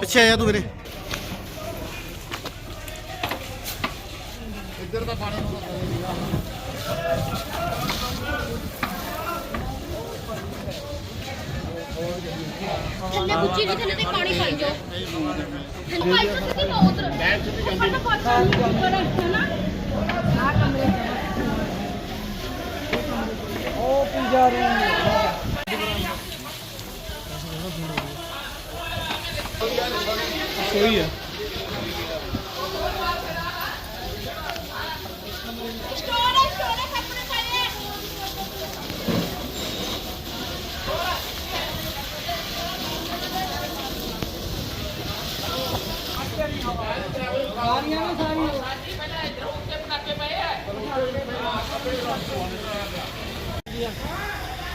ਪਿੱਛੇ ਆਇਆ ਤੂੰ ਵੀਰੇ। ਇੱਧਰ ਦਾ ਪਾਣੀ ਥੱਲੇ ਗੁੱਚੀ ਦੀ ਥੱਲੇ ਤੇ ਪਾਣੀ ਪਾਈ ਜਾਓ। ਥੱਲੇ ਪਾਈ ਜਾਓ ਤੁਸੀਂ ਨਾ ਉਧਰ। ਬੈਠ ਚੁੱਕੀ ਜਾਂਦੀ ਹੈ ਨਾ। ਆ ਕਮਰੇ ਸੋਈ ਹੈ ਸਟੋਰ ਸਹੀ ਆ ਸਾਰੀਆਂ ਨਾ ਸਾਰੀਆਂ ਸਾਡੀ ਪਹਿਲਾਂ ਇਧਰ ਉੱਤੇ ਪਟਾਕੇ ਪਏ ਆ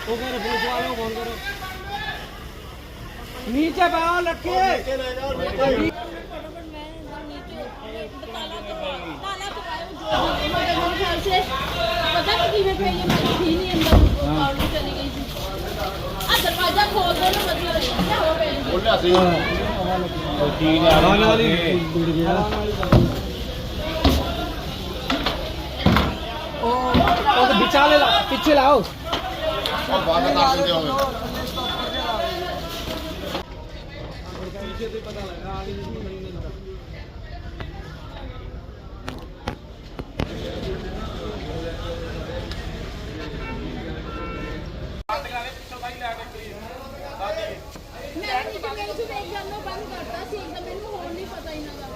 ਉਹ ਕਰ ਪੁਲਿਸ ਵਾਲਿਆਂ ਨੂੰ ਫੋਨ ਕਰੋ। नीचे बाव रखिए। तो पीछे लाओ। ਸੀ ਤਾਂ ਮੈਨੂੰ ਹੋਰ ਨਹੀਂ ਪਤਾ ਇਹਨਾਂ ਦਾ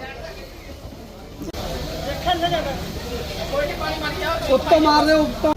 ਉੱਤੋਂ ਮਾਰ ਦੇ ਉੱਤੋਂ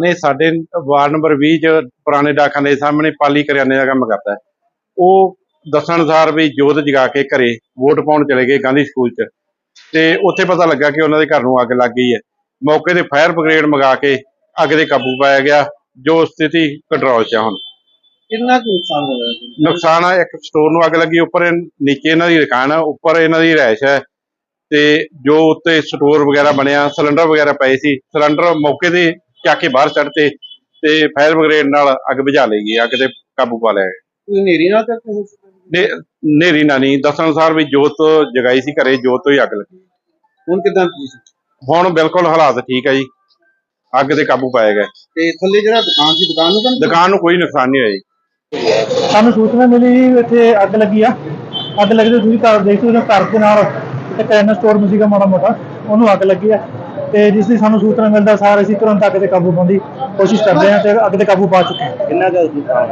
ਨੇ ਸਾਡੇ ਵਾਰਡ ਨੰਬਰ 20 ਚ ਪੁਰਾਣੇ ਡਾਕਖਾਨੇ ਦੇ ਸਾਹਮਣੇ ਪਾਲੀ ਕਰਿਆਨੇ ਦਾ ਕੰਮ ਕਰਦਾ। ਉਹ ਦੱਸਣ ਅਨੁਸਾਰ ਵੀ ਜੋਤ ਜਗਾ ਕੇ ਘਰੇ ਵੋਟ ਪਾਉਣ ਚਲੇ ਗਏ ਗਾਂਧੀ ਸਕੂਲ ਚ ਤੇ ਉੱਥੇ ਪਤਾ ਲੱਗਾ ਕਿ ਉਹਨਾਂ ਦੇ ਘਰ ਨੂੰ ਅੱਗ ਲੱਗ ਗਈ ਹੈ। ਮੌਕੇ ਤੇ ਫਾਇਰ ਬ੍ਰਿਗੇਡ ਮੰਗਾ ਕੇ ਅੱਗ ਦੇ ਕਾਬੂ ਪਾਇਆ ਗਿਆ ਜੋ ਸਥਿਤੀ ਕੰਟਰੋਲ 'ਚ ਆ ਹੁਣ। ਕਿੰਨਾ ਕੁ ਨੁਕਸਾਨ ਹੋਇਆ ਨੁਕਸਾਨ ਆ ਇੱਕ ਸਟੋਰ ਨੂੰ ਅੱਗ ਲੱਗੀ ਉੱਪਰ ਨੀਚੇ ਇਹਨਾਂ ਦੀ ਦੁਕਾਨ ਆ ਉੱਪਰ ਇਹਨਾਂ ਦੀ ਰਿਹਾਇਸ਼ ਹੈ। ਤੇ ਜੋ ਉੱਤੇ ਸਟੋਰ ਵਗੈਰਾ ਬਣਿਆ ਸਿਲੰਡਰ ਵਗੈਰਾ ਪਏ ਸੀ ਸਿਲੰਡਰ ਮੌਕੇ ਤੇ ਚੱਕ ਕੇ ਬਾਹਰ ਛੱਡਤੇ ਤੇ ਫਾਇਰ ਬ੍ਰਿਗੇਡ ਨਾਲ ਅੱਗ ਬੁਝਾ ਲਈ ਗਈ ਅੱਗ ਤੇ ਕਾਬੂ ਪਾ ਲਿਆ ਕੋਈ ਨੇਰੀ ਨਾਲ ਨੇ ਨੇਰੀ ਨਾ ਨਹੀਂ ਦੱਸਣ ਅਨੁਸਾਰ ਵੀ ਜੋਤ ਜਗਾਈ ਸੀ ਘਰੇ ਜੋਤ ਤੋਂ ਹੀ ਅੱਗ ਲੱਗੀ। ਹੁਣ ਕਿਦਾਂ ਹੁਣ ਬਿਲਕੁਲ ਹਾਲਾਤ ਠੀਕ ਹੈ ਜੀ ਅੱਗ ਤੇ ਕਾਬੂ ਪਾਇਆ ਗਿਆ। ਤੇ ਥੱਲੇ ਜਿਹੜਾ ਦੁਕਾਨ ਸੀ ਦੁਕਾਨ ਨੂੰ ਦੁਕਾਨ ਨੂੰ ਕੋਈ ਨੁਕਸਾਨ ਨਹੀਂ ਹੋਇਆ ਜੀ। ਸਾਨੂੰ ਸੂਚਨਾ ਮਿਲੀ ਜੀ ਇੱਥੇ ਅੱਗ ਲੱਗੀ ਆ। ਅੱਗ ਲੱਗਦੇ ਤੁਸੀਂ ਘਰ ਦੇਖ ਸਕਦੇ ਹੋ ਘਰ ਦੇ ਨਾਲ ਇੱਕ ਕਰਿਆਨਾ ਸਟੋਰ ਸੀਗਾ ਮਾੜਾ ਮੋਟਾ ਉਹਨੂੰ ਅੱਗ ਲੱਗੀ ਆ। ਤੇ ਜਿਸ ਦੀ ਸਾਨੂੰ ਸੂਚਨਾ ਮਿਲਦਾ ਸਾਰ ਅਸੀਂ ਤੁਰੰਤ ਅੱਗ ਤੇ ਕਾਬੂ ਪਾਉਣ ਦੀ ਕੋਸ਼ਿਸ਼ ਕਰਦੇ ਹਾਂ ਤੇ ਅੱਗ ਤੇ ਕਾਬੂ ਪਾ ਚੁੱਕੇ ਹਾਂ। ਕਿੰਨਾ ਕੁ ਨੁਕਸਾਨ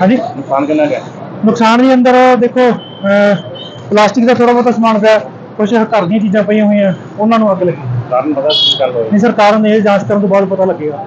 ਹਾਂਜੀ? ਨੁਕਸਾਨ ਕਿੰਨਾ ਕੁ ਨੁਕਸਾਨ ਦੇ ਅੰਦਰ ਦੇਖੋ ਪਲਾਸਟਿਕ ਦਾ ਥੋੜਾ ਬਹੁਤਾ ਸਮਾਨ ਪਿਆ ਕੁਝ ਘਰ ਦੀਆਂ ਚੀਜ਼ਾਂ ਪਈਆਂ ਹੋਈਆਂ ਉਹਨਾਂ ਨੂੰ ਅੱਗ ਲੱਗੀ। ਕਾਰਨ ਪਤਾ ਕੀ ਗੱਲ ਹੋਈ? ਨਹੀਂ ਸਰ ਕਾਰਨ ਇਹ ਜਾਂਚ ਕਰਨ ਤੋਂ ਬਾਅਦ ਪਤਾ ਲੱਗੇਗਾ।